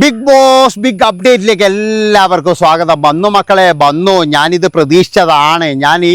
Big boss big അപ്ഡേറ്റിലേക്ക് എല്ലാവർക്കും സ്വാഗതം. വന്നു മക്കളെ വന്നു. ഞാനിത് പ്രതീക്ഷിച്ചതാണ്. ഞാൻ ഈ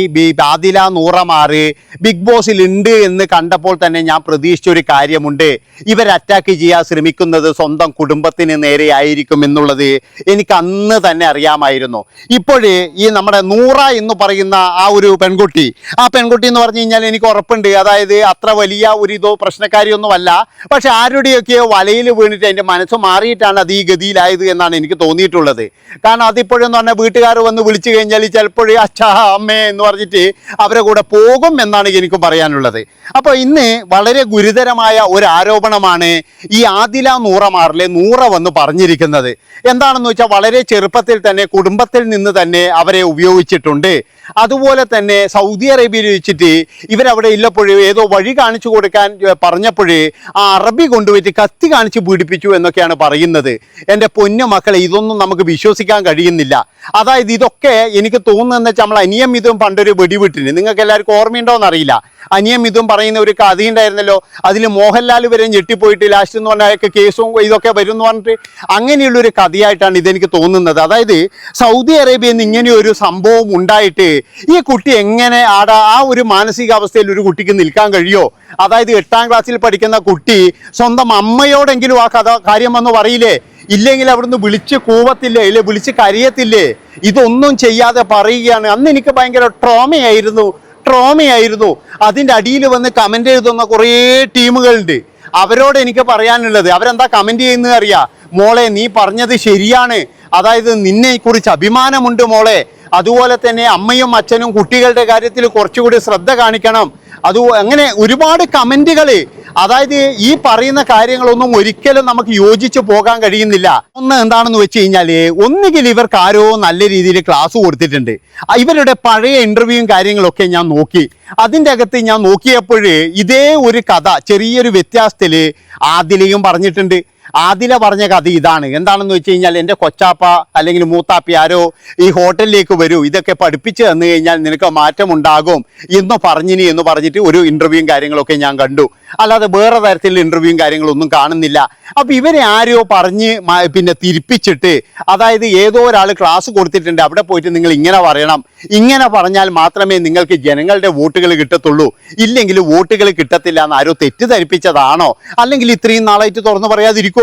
ആദില നൂറമാറ് ബിഗ് ബോസിൽ ഉണ്ട് എന്ന് കണ്ടപ്പോൾ തന്നെ ഞാൻ പ്രതീക്ഷിച്ച ഒരു കാര്യമുണ്ട്. ഇവർ അറ്റാക്ക് ചെയ്യാൻ ശ്രമിക്കുന്നത് സ്വന്തം കുടുംബത്തിന് നേരെ ആയിരിക്കും എന്നുള്ളത് എനിക്ക് അന്ന് തന്നെ അറിയാമായിരുന്നു. ഇപ്പോഴേ ഈ നമ്മുടെ നൂറ എന്ന് പറയുന്ന ആ ഒരു പെൺകുട്ടി ആ പെൺകുട്ടി എന്ന് പറഞ്ഞു കഴിഞ്ഞാൽ എനിക്ക് ഉറപ്പുണ്ട്. അതായത് അത്ര വലിയ ഒരു ഇതോ പ്രശ്നക്കാരിയൊന്നുമല്ല. പക്ഷെ ആരുടെയൊക്കെയോ വലയിൽ വീണിട്ട് എന്റെ മനസ്സ് മാറിയിട്ടാണ് അത് ഗതിയിലായത് എന്നാണ് എനിക്ക് തോന്നിയിട്ടുള്ളത്. കാരണം അതിപ്പോഴെന്ന് പറഞ്ഞാൽ വീട്ടുകാർ വന്ന് വിളിച്ചു കഴിഞ്ഞാൽ ചിലപ്പോൾ അച്ഛാ അമ്മേ എന്ന് പറഞ്ഞിട്ട് അവരെ കൂടെ പോകും എന്നാണ് എനിക്ക് പറയാനുള്ളത്. അപ്പോൾ ഇന്ന് വളരെ ഗുരുതരമായ ഒരു ആരോപണമാണ് ഈ ആദില നൂറമാറിലെ നൂറ വന്ന് പറഞ്ഞിരിക്കുന്നത്. എന്താണെന്ന് വെച്ചാൽ വളരെ ചെറുപ്പത്തിൽ തന്നെ കുടുംബത്തിൽ നിന്ന് തന്നെ അവരെ ഉപയോഗിച്ചിട്ടുണ്ട്. അതുപോലെ തന്നെ സൗദി അറേബ്യയിൽ വെച്ചിട്ട് ഇവരവിടെ ഇല്ലപ്പോഴും ഏതോ വഴി കാണിച്ചു കൊടുക്കാൻ പറഞ്ഞപ്പോൾ ആ അറബി കൊണ്ടുപോയിട്ട് കത്തി കാണിച്ച് പീഡിപ്പിച്ചു എന്നൊക്കെയാണ് പറയുന്നത്. എന്റെ പൊന്നു മക്കളെ ഇതൊന്നും നമുക്ക് വിശ്വസിക്കാൻ കഴിയുന്നില്ല. അതായത് ഇതൊക്കെ എനിക്ക് തോന്നുന്നതെന്ന് വെച്ചാൽ നമ്മൾ അനിയം ഇതും പണ്ടൊരു വെടിവിട്ടിന്. നിങ്ങൾക്ക് എല്ലാവർക്കും ഓർമ്മയുണ്ടോ എന്നറിയില്ല അനിയം ഇതും പറയുന്ന ഒരു കഥയുണ്ടായിരുന്നല്ലോ അതിൽ മോഹൻലാൽ വരെ ഞെട്ടിപ്പോയിട്ട് ലാസ്റ്റ് എന്ന് പറഞ്ഞാൽ അയാൾക്ക് കേസും ഇതൊക്കെ വരും എന്ന് പറഞ്ഞിട്ട് അങ്ങനെയുള്ള ഒരു കഥയായിട്ടാണ് ഇതെനിക്ക് തോന്നുന്നത്. അതായത് സൗദി അറേബ്യയിൽ നിന്ന് ഇങ്ങനെ ഒരു സംഭവം ഉണ്ടായിട്ട് ഈ കുട്ടി എങ്ങനെ ആട ആ ഒരു മാനസികാവസ്ഥയിൽ ഒരു കുട്ടിക്ക് നിൽക്കാൻ കഴിയോ? അതായത് എട്ടാം ക്ലാസ്സിൽ പഠിക്കുന്ന കുട്ടി സ്വന്തം അമ്മയോടെങ്കിലും ആ കഥ കാര്യം വന്ന് പറയില്ലേ? ഇല്ലെങ്കിൽ അവിടുന്ന് വിളിച്ച് കൂവത്തില്ലേ? ഇല്ലെ? വിളിച്ച് കരയത്തില്ലേ? ഇതൊന്നും ചെയ്യാതെ പറയുകയാണ്. അന്ന് എനിക്ക് ഭയങ്കര ട്രോമയായിരുന്നു ട്രോമയായിരുന്നു. അതിന്റെ അടിയിൽ വന്ന് കമന്റ് എഴുതുന്ന കുറേ ടീമുകളുണ്ട്. അവരോട് എനിക്ക് പറയാനുള്ളത് അവരെന്താ കമന്റ് ചെയ്യുന്നത് അറിയാം? മോളെ നീ പറഞ്ഞത് ശരിയാണ്. അതായത് നിന്നെ കുറിച്ച് അഭിമാനമുണ്ട് മോളെ. അതുപോലെ തന്നെ അമ്മയും അച്ഛനും കുട്ടികളുടെ കാര്യത്തിൽ കുറച്ചുകൂടി ശ്രദ്ധ കാണിക്കണം. അത് അങ്ങനെ ഒരുപാട് കമന്റുകൾ അതായത് ഈ പറയുന്ന കാര്യങ്ങളൊന്നും ഒരിക്കലും നമുക്ക് യോജിച്ച് പോകാൻ കഴിയുന്നില്ല. ഒന്ന് എന്താണെന്ന് വെച്ച് കഴിഞ്ഞാൽ ഒന്നുകിൽ ഇവർക്ക് ആരോ നല്ല രീതിയിൽ ക്ലാസ് കൊടുത്തിട്ടുണ്ട്. ഇവരുടെ പഴയ ഇന്റർവ്യൂവും കാര്യങ്ങളൊക്കെ ഞാൻ നോക്കി. അതിന്റെ അകത്ത് ഞാൻ നോക്കിയപ്പോഴേ ഇതേ ഒരു കഥ ചെറിയൊരു വ്യത്യാസത്തിൽ ആദിലയും പറഞ്ഞിട്ടുണ്ട്. ആദില പറഞ്ഞ കഥ ഇതാണ്. എന്താണെന്ന് വെച്ച് കഴിഞ്ഞാൽ എന്റെ കൊച്ചാപ്പ അല്ലെങ്കിൽ മൂത്താപ്പി ആരോ ഈ ഹോട്ടലിലേക്ക് വരൂ ഇതൊക്കെ പഠിപ്പിച്ച് തന്നു കഴിഞ്ഞാൽ നിനക്ക് മാറ്റമുണ്ടാകും എന്ന് പറഞ്ഞിനി എന്ന് പറഞ്ഞിട്ട് ഒരു ഇന്റർവ്യൂവും കാര്യങ്ങളൊക്കെ ഞാൻ കണ്ടു. അല്ലാതെ വേറെ തരത്തിലുള്ള ഇന്റർവ്യൂവും കാര്യങ്ങളൊന്നും കാണുന്നില്ല. അപ്പം ഇവരെ ആരോ പറഞ്ഞ് പിന്നെ തിരിപ്പിച്ചിട്ട് അതായത് ഏതോ ഒരാൾ ക്ലാസ് കൊടുത്തിട്ടുണ്ട് അവിടെ പോയിട്ട് നിങ്ങൾ ഇങ്ങനെ പറയണം. ഇങ്ങനെ പറഞ്ഞാൽ മാത്രമേ നിങ്ങൾക്ക് ജനങ്ങളുടെ വോട്ടുകൾ കിട്ടത്തുള്ളൂ. ഇല്ലെങ്കിൽ വോട്ടുകൾ കിട്ടത്തില്ല എന്ന് ആരോ തെറ്റിദ്ധരിപ്പിച്ചതാണോ? അല്ലെങ്കിൽ ഇത്രയും നാളായിട്ട് തുറന്നു പറയാതിരിക്കോ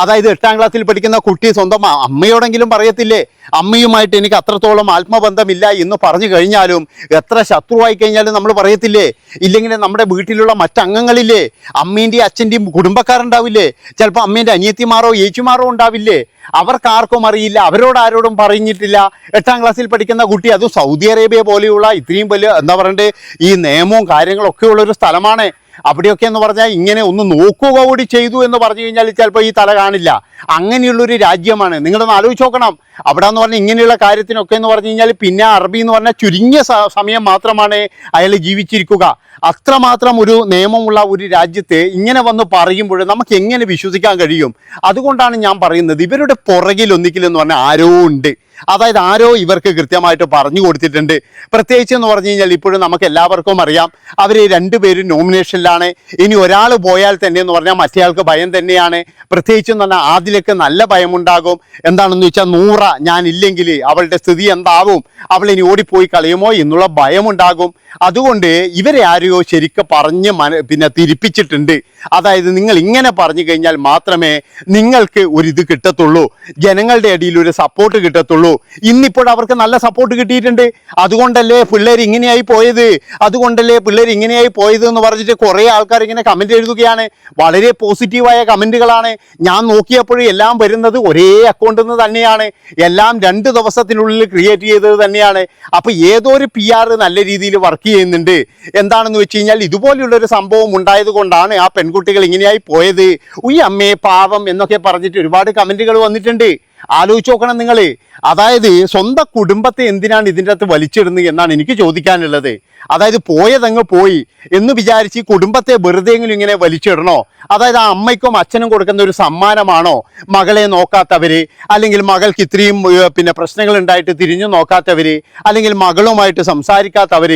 അതായത് എട്ടാം ക്ലാസ്സിൽ പഠിക്കുന്ന കുട്ടി സ്വന്തം അമ്മയോടെങ്കിലും പറയത്തില്ലേ? അമ്മയുമായിട്ട് എനിക്ക് അത്രത്തോളം ആത്മബന്ധമില്ല എന്ന് പറഞ്ഞു കഴിഞ്ഞാലും എത്ര ശത്രുവായി കഴിഞ്ഞാലും നമ്മൾ പറയത്തില്ലേ? ഇല്ലെങ്കിൽ നമ്മുടെ വീട്ടിലുള്ള മറ്റംഗങ്ങളില്ലേ? അമ്മേന്റെയും അച്ഛന്റെയും കുടുംബക്കാരുണ്ടാവില്ലേ? ചിലപ്പോൾ അമ്മേന്റെ അനിയത്തിമാരോ ഏച്ചിമാരോ ഉണ്ടാവില്ലേ? അവർക്ക് ആർക്കും അറിയില്ല അവരോട് ആരോടും പറഞ്ഞിട്ടില്ല. എട്ടാം ക്ലാസ്സിൽ പഠിക്കുന്ന കുട്ടി അതും സൗദി അറേബ്യ പോലെയുള്ള ഇത്രയും വലിയ എന്താ പറയണ്ടേ ഈ നിയമവും കാര്യങ്ങളൊക്കെ ഉള്ള ഒരു സ്ഥലമാണ്. അവിടെയൊക്കെ എന്ന് പറഞ്ഞാൽ ഇങ്ങനെ ഒന്ന് നോക്കുക കൂടി ചെയ്തു എന്ന് പറഞ്ഞു കഴിഞ്ഞാൽ ചിലപ്പോൾ ഈ തല കാണില്ല. അങ്ങനെയുള്ളൊരു രാജ്യമാണ്. നിങ്ങളൊന്ന് ആലോചിച്ച് നോക്കണം. അവിടെ എന്ന് പറഞ്ഞാൽ ഇങ്ങനെയുള്ള കാര്യത്തിനൊക്കെ എന്ന് പറഞ്ഞു കഴിഞ്ഞാൽ പിന്നെ അറബി എന്ന് പറഞ്ഞാൽ ചുരുങ്ങിയ സമയം മാത്രമാണ് അയാൾ ജീവിച്ചിരിക്കുക. അത്രമാത്രം ഒരു നിയമമുള്ള ഒരു രാജ്യത്ത് ഇങ്ങനെ വന്ന് പറയുമ്പോൾ നമുക്ക് എങ്ങനെ വിശ്വസിക്കാൻ കഴിയും? അതുകൊണ്ടാണ് ഞാൻ പറയുന്നത് ഇവരുടെ പുറകിൽ ഒന്നിക്കില്ലെന്ന് പറഞ്ഞാൽ ആരോ ഉണ്ട്. അതായത് ആരോ ഇവർക്ക് കൃത്യമായിട്ട് പറഞ്ഞു കൊടുത്തിട്ടുണ്ട്. പ്രത്യേകിച്ച് എന്ന് പറഞ്ഞു കഴിഞ്ഞാൽ ഇപ്പോഴും നമുക്ക് എല്ലാവർക്കും അറിയാം. അവർ രണ്ടുപേരും നോമിനേഷനിലാണ് ഇനി ഒരാൾ പോയാൽ തന്നെ എന്ന് പറഞ്ഞാൽ മറ്റേയാൾക്ക് ഭയം തന്നെയാണ്. പ്രത്യേകിച്ച് എന്ന് പറഞ്ഞാൽ ആദിലേക്ക് നല്ല ഭയമുണ്ടാകും. എന്താണെന്ന് വെച്ചാൽ നൂറ ഞാൻ ഇല്ലെങ്കിൽ അവളുടെ സ്ഥിതി എന്താവും? അവൾ ഇനി ഓടിപ്പോയി കളയുമോ? എന്നുള്ള ഭയമുണ്ടാകും. അതുകൊണ്ട് ഇവരെ ആരെയോ ശരിക്കും പറഞ്ഞ് പിന്നെ തിരിപ്പിച്ചിട്ടുണ്ട്. അതായത് നിങ്ങൾ ഇങ്ങനെ പറഞ്ഞു കഴിഞ്ഞാൽ മാത്രമേ നിങ്ങൾക്ക് ഒരു ഇത് കിട്ടത്തുള്ളൂ. ജനങ്ങളുടെ ഇടയിൽ ഒരു സപ്പോർട്ട് കിട്ടത്തുള്ളൂ. ഇന്നിപ്പോൾ അവർക്ക് നല്ല സപ്പോർട്ട് കിട്ടിയിട്ടുണ്ട്. അതുകൊണ്ടല്ലേ പിള്ളേർ ഇങ്ങനെയായി പോയത്? അതുകൊണ്ടല്ലേ പിള്ളേർ ഇങ്ങനെയായി പോയത് എന്ന് പറഞ്ഞിട്ട് കുറേ ആൾക്കാർ ഇങ്ങനെ കമന്റ് എഴുതുകയാണ്. വളരെ പോസിറ്റീവായ കമന്റുകളാണ് ഞാൻ നോക്കിയപ്പോഴും എല്ലാം വരുന്നത് ഒരേ അക്കൗണ്ടിൽ നിന്ന് തന്നെയാണ്. എല്ലാം രണ്ട് ദിവസത്തിനുള്ളിൽ ക്രിയേറ്റ് ചെയ്തത് തന്നെയാണ്. അപ്പോൾ ഏതോ ഒരു പി ആർ നല്ല രീതിയിൽ വർക്ക് ചെയ്യുന്നുണ്ട്. എന്താണെന്ന് വെച്ച് കഴിഞ്ഞാൽ ഇതുപോലെയുള്ളൊരു സംഭവം ഉണ്ടായത് കൊണ്ടാണ് ആ പെൺകുട്ടികൾ ഇങ്ങനെയായി പോയത്? ഉയ്യമ്മേ പാവം എന്നൊക്കെ പറഞ്ഞിട്ട് ഒരുപാട് കമന്റുകൾ വന്നിട്ടുണ്ട്. ആലോചിച്ച് നോക്കണം നിങ്ങൾ അതായത് സ്വന്തം കുടുംബത്തെ എന്തിനാണ് ഇതിന്റെ അകത്ത് വലിച്ചിടുന്നത് എന്നാണ് എനിക്ക് ചോദിക്കാനുള്ളത്. അതായത് പോയതങ്ങ് പോയി എന്ന് വിചാരിച്ച് ഈ കുടുംബത്തെ വെറുതെയെങ്കിലും ഇങ്ങനെ വലിച്ചിടണോ? അതായത് ആ അമ്മയ്ക്കും അച്ഛനും കൊടുക്കുന്ന ഒരു സമ്മാനമാണോ മകളെ നോക്കാത്തവർ അല്ലെങ്കിൽ മകൾക്ക് ഇത്രയും പിന്നെ പ്രശ്നങ്ങൾ ഉണ്ടായിട്ട് തിരിഞ്ഞു നോക്കാത്തവർ അല്ലെങ്കിൽ മകളുമായിട്ട് സംസാരിക്കാത്തവർ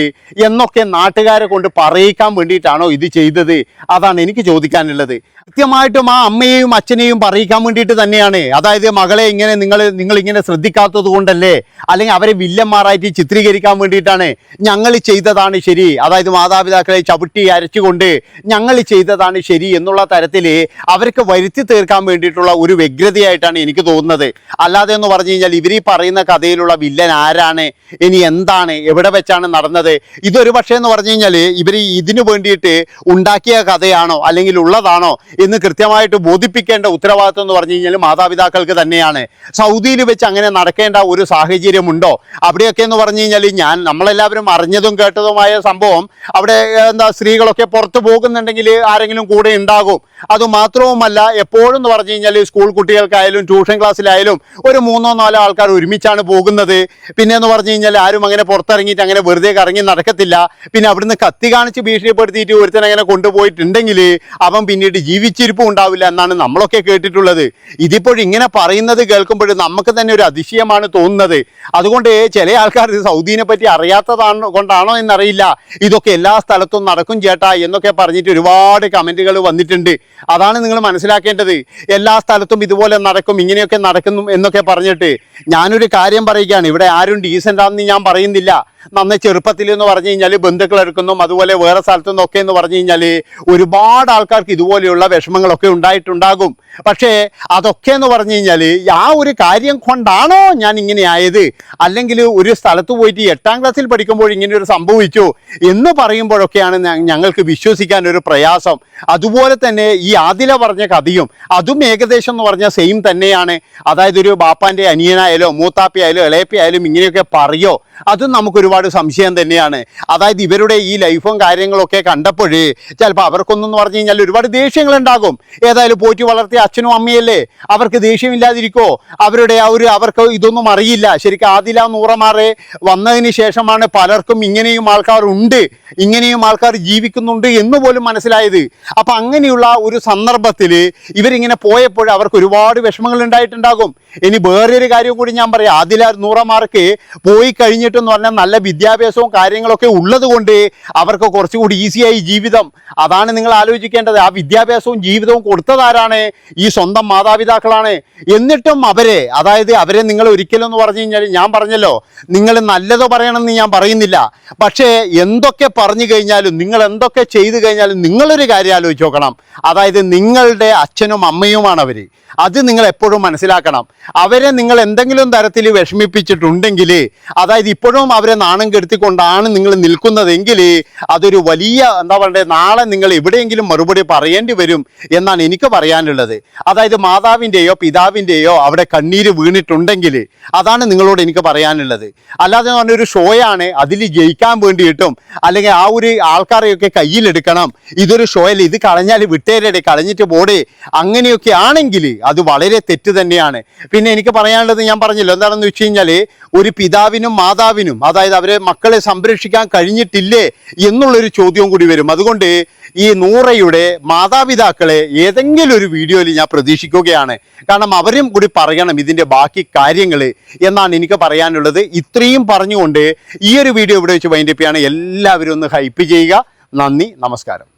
എന്നൊക്കെ നാട്ടുകാരെ കൊണ്ട് പറയിക്കാൻ വേണ്ടിയിട്ടാണോ ഇത് ചെയ്തത്? അതാണ് എനിക്ക് ചോദിക്കാനുള്ളത്. കൃത്യമായിട്ടും ആ അമ്മയെയും അച്ഛനെയും പറയിക്കാൻ വേണ്ടിയിട്ട് തന്നെയാണ്. അതായത് മകളെ ഇങ്ങനെ നിങ്ങൾ നിങ്ങൾ ഇങ്ങനെ ശ്രദ്ധിക്കാത്തത് കൊണ്ടല്ലേ? അല്ലെങ്കിൽ അവരെ വില്ലന്മാരായിട്ട് ചിത്രീകരിക്കാൻ വേണ്ടിയിട്ടാണ് ഞങ്ങൾ ചെയ്തതാണ് ശരി. അതായത് മാതാപിതാക്കളെ ചവിട്ടി അരച്ചുകൊണ്ട് ഞങ്ങൾ ചെയ്തതാണ് ശരി എന്നുള്ള തരത്തിൽ അവർക്ക് വരുത്തി തീർക്കാൻ വേണ്ടിയിട്ടുള്ള ഒരു വ്യഗ്രതയായിട്ടാണ് എനിക്ക് തോന്നുന്നത്. അല്ലാതെ എന്ന് പറഞ്ഞു കഴിഞ്ഞാൽ ഇവർ ഈ പറയുന്ന കഥയിലുള്ള വില്ലൻ ആരാണ്? ഇനി എന്താണ്? എവിടെ വെച്ചാണ് നടന്നത്? ഇതൊരു പക്ഷേ എന്ന് പറഞ്ഞു കഴിഞ്ഞാൽ ഇവർ ഇതിനു വേണ്ടിയിട്ട് ഉണ്ടാക്കിയ കഥയാണോ അല്ലെങ്കിൽ ഉള്ളതാണോ എന്ന് കൃത്യമായിട്ട് ബോധിപ്പിക്കേണ്ട ഉത്തരവാദിത്വം എന്ന് പറഞ്ഞു കഴിഞ്ഞാൽ മാതാപിതാക്കൾക്ക് തന്നെയാണ്. സൗദിയിൽ വെച്ച് അങ്ങനെ നടക്കേണ്ട ഒരു സാഹചര്യമുണ്ടോ? അവിടെയൊക്കെ എന്ന് പറഞ്ഞു കഴിഞ്ഞാൽ ഞാൻ നമ്മളെല്ലാവരും അറിഞ്ഞതും കേട്ടതുമായ സംഭവം അവിടെ എന്താ സ്ത്രീകളൊക്കെ പുറത്തു പോകുന്നുണ്ടെങ്കിൽ ആരെങ്കിലും കൂടെ ഉണ്ടാകും. അത് മാത്രവുമല്ല എപ്പോഴും എന്ന് പറഞ്ഞു കഴിഞ്ഞാൽ സ്കൂൾ കുട്ടികൾക്കായാലും ട്യൂഷൻ ക്ലാസ്സിലായാലും ഒരു മൂന്നോ നാലോ ആൾക്കാർ ഒരുമിച്ചാണ് പോകുന്നത്. പിന്നെ എന്ന് പറഞ്ഞു കഴിഞ്ഞാൽ ആരും അങ്ങനെ പുറത്തിറങ്ങിയിട്ട് അങ്ങനെ വെറുതെ കറങ്ങി നടക്കത്തില്ല. പിന്നെ അവിടുന്ന് കത്തി കാണിച്ച് ഭീഷണിപ്പെടുത്തിയിട്ട് ഒരുത്തൻ അങ്ങനെ കൊണ്ടുപോയിട്ടുണ്ടെങ്കിൽ അവൻ പിന്നീട് ജീവിച്ചിരിപ്പും ഉണ്ടാവില്ല എന്നാണ് നമ്മളൊക്കെ കേട്ടിട്ടുള്ളത്. ഇതിപ്പോഴും ഇങ്ങനെ പറയുന്നത് കേൾക്കുമ്പോൾ നമുക്ക് തന്നെ ഒരു അതിശയമാണ് തോന്നുന്നത്. അതുകൊണ്ട് ചില ആൾക്കാർ സൗദീനെ പറ്റി അറിയാത്തതാണ് കൊണ്ടാണോ എന്നറിയില്ല. ഇതൊക്കെ എല്ലാ സ്ഥലത്തും നടക്കും ചേട്ടാ എന്നൊക്കെ പറഞ്ഞിട്ട് ഒരുപാട് കമന്റുകൾ വന്നിട്ടുണ്ട്. അതാണ് നിങ്ങൾ മനസ്സിലാക്കേണ്ടത്. എല്ലാ സ്ഥലത്തും ഇതുപോലെ നടക്കും ഇങ്ങനെയൊക്കെ നടക്കുന്നു എന്നൊക്കെ പറഞ്ഞിട്ട് ഞാനൊരു കാര്യം പറയുകയാണ്. ഇവിടെ ആരും ഡീസന്റ് ആണെന്ന് ഞാൻ പറയുന്നില്ല. നന്ന ചെറുപ്പത്തിൽ എന്ന് പറഞ്ഞു കഴിഞ്ഞാൽ ബന്ധുക്കൾ എടുക്കുന്നു അതുപോലെ വേറെ സ്ഥലത്തു നിന്നൊക്കെ എന്ന് പറഞ്ഞു കഴിഞ്ഞാൽ ഒരുപാട് ആൾക്കാർക്ക് ഇതുപോലെയുള്ള വിഷമങ്ങളൊക്കെ ഉണ്ടായിട്ടുണ്ടാകും. പക്ഷേ അതൊക്കെ എന്ന് പറഞ്ഞു കഴിഞ്ഞാൽ ആ ഒരു കാര്യം കൊണ്ടാണോ ഞാൻ ഇങ്ങനെ ആയത്? അല്ലെങ്കിൽ ഒരു സ്ഥലത്ത് പോയിട്ട് എട്ടാം ക്ലാസ്സിൽ പഠിക്കുമ്പോൾ ഇങ്ങനെ ഒരു സംഭവിച്ചു എന്ന് പറയുമ്പോഴൊക്കെയാണ് ഞങ്ങൾക്ക് വിശ്വസിക്കാൻ ഒരു പ്രയാസം. അതുപോലെ തന്നെ ഈ ആദില പറഞ്ഞ കഥയും അതും ഏകദേശം എന്ന് പറഞ്ഞാൽ സെയിം തന്നെയാണ്. അതായത് ഒരു ബാപ്പാന്റെ അനിയനായാലോ മൂത്താപ്പയായാലോ ഇളയപ്പയായാലും ഇങ്ങനെയൊക്കെ പറയോ? അതും നമുക്ക് ഒരുപാട് സംശയം തന്നെയാണ്. അതായത് ഇവരുടെ ഈ ലൈഫും കാര്യങ്ങളൊക്കെ കണ്ടപ്പോൾ ചിലപ്പോൾ അവർക്കൊന്നും പറഞ്ഞു കഴിഞ്ഞാൽ ഒരുപാട് ദേഷ്യങ്ങളുണ്ടാകും. ഏതായാലും പോറ്റി വളർത്തിയ അച്ഛനും അമ്മയല്ലേ? അവർക്ക് ദേഷ്യമില്ലാതിരിക്കോ? അവരുടെ ആ ഒരു അവർക്ക് ഇതൊന്നും അറിയില്ല. ശരിക്കും ആദില നൂറമാറെ വന്നതിന് ശേഷമാണ് പലർക്കും ഇങ്ങനെയും ആൾക്കാർ ഉണ്ട് ഇങ്ങനെയും ആൾക്കാർ ജീവിക്കുന്നുണ്ട് എന്ന് പോലും മനസ്സിലായത്. അപ്പം അങ്ങനെയുള്ള ഒരു സന്ദർഭത്തിൽ ഇവരിങ്ങനെ പോയപ്പോൾ അവർക്ക് ഒരുപാട് വിഷമങ്ങൾ ഉണ്ടായിട്ടുണ്ടാകും. ഇനി വേറൊരു കാര്യം കൂടി ഞാൻ പറയാം. ആദില നൂറമാർക്ക് പോയി കഴിഞ്ഞിട്ടെന്ന് പറഞ്ഞാൽ നല്ല വിദ്യാഭ്യാസവും കാര്യങ്ങളൊക്കെ ഉള്ളതുകൊണ്ട് അവർക്ക് കുറച്ചുകൂടി ഈസിയായി ജീവിതം. അതാണ് നിങ്ങൾ ആലോചിക്കേണ്ടത്. ആ വിദ്യാഭ്യാസവും ജീവിതവും കൊടുത്തതാരാണ്? ഈ സ്വന്തം മാതാപിതാക്കളാണ്. എന്നിട്ടും അവരെ അതായത് അവരെ നിങ്ങൾ ഒരിക്കലും എന്ന് പറഞ്ഞു കഴിഞ്ഞാൽ ഞാൻ പറഞ്ഞല്ലോ നിങ്ങൾ നല്ലത് പറയണമെന്ന് ഞാൻ പറയുന്നില്ല. പക്ഷേ എന്തൊക്കെ പറഞ്ഞു കഴിഞ്ഞാലും നിങ്ങൾ എന്തൊക്കെ ചെയ്തു കഴിഞ്ഞാലും നിങ്ങളൊരു കാര്യം ആലോചിച്ച് നോക്കണം. അതായത് നിങ്ങളുടെ അച്ഛനും അമ്മയുമാണ് അവർ അത് നിങ്ങൾ എപ്പോഴും മനസ്സിലാക്കണം. അവരെ നിങ്ങൾ എന്തെങ്കിലും തരത്തിൽ വിഷമിപ്പിച്ചിട്ടുണ്ടെങ്കിൽ അതായത് ഇപ്പോഴും അവരെ നാണം കെടുത്തിക്കൊണ്ടാണ് നിങ്ങൾ നിൽക്കുന്നതെങ്കിൽ അതൊരു വലിയ എന്താ പറയണ്ടേ നാളെ നിങ്ങൾ എവിടെയെങ്കിലും മറുപടി പറയേണ്ടി വരും എന്നാണ് എനിക്ക് പറയാനുള്ളത്. അതായത് മാതാവിന്റെയോ പിതാവിന്റെയോ അവിടെ കണ്ണീര് വീണിട്ടുണ്ടെങ്കിൽ അതാണ് നിങ്ങളോട് എനിക്ക് പറയാനുള്ളത്. അല്ലാതെ പറഞ്ഞ ഒരു ഷോയാണ് അതിൽ ജയിക്കാൻ വേണ്ടിയിട്ടും അല്ലെങ്കിൽ ആ ഒരു ആൾക്കാരെയൊക്കെ കയ്യിലെടുക്കണം. ഇതൊരു ഷോയല്ല ഇത് കളഞ്ഞാൽ വിട്ടേരടെ കളഞ്ഞിട്ട് പോടെ. അങ്ങനെയൊക്കെ ആണെങ്കിൽ അത് വളരെ തെറ്റ് തന്നെയാണ്. പിന്നെ എനിക്ക് പറയാനുള്ളത് ഞാൻ പറഞ്ഞല്ലോ എന്താണെന്ന് വെച്ച് കഴിഞ്ഞാൽ ഒരു പിതാവിനും മാതാവിനും അതായത് അവരെ മക്കളെ സംരക്ഷിക്കാൻ കഴിഞ്ഞിട്ടില്ലേ എന്നുള്ളൊരു ചോദ്യവും കൂടി വരും. അതുകൊണ്ട് ഈ നൂറയുടെ മാതാപിതാക്കളെ ഏതെങ്കിലും ഒരു വീഡിയോയിൽ ഞാൻ പ്രതീക്ഷിക്കുകയാണ്. കാരണം അവരും കൂടി പറയണം ഇതിന്റെ ബാക്കി കാര്യങ്ങൾ എന്നാണ് എനിക്ക് പറയാനുള്ളത്. ഇത്രയും പറഞ്ഞുകൊണ്ട് ഈ ഒരു വീഡിയോ ഇവിടെ വെച്ച് വൈൻഡപ്പ് ചെയ്യാണ്. എല്ലാവരും ഒന്ന് ഹൈപ്പ് ചെയ്യുക. നന്ദി നമസ്കാരം.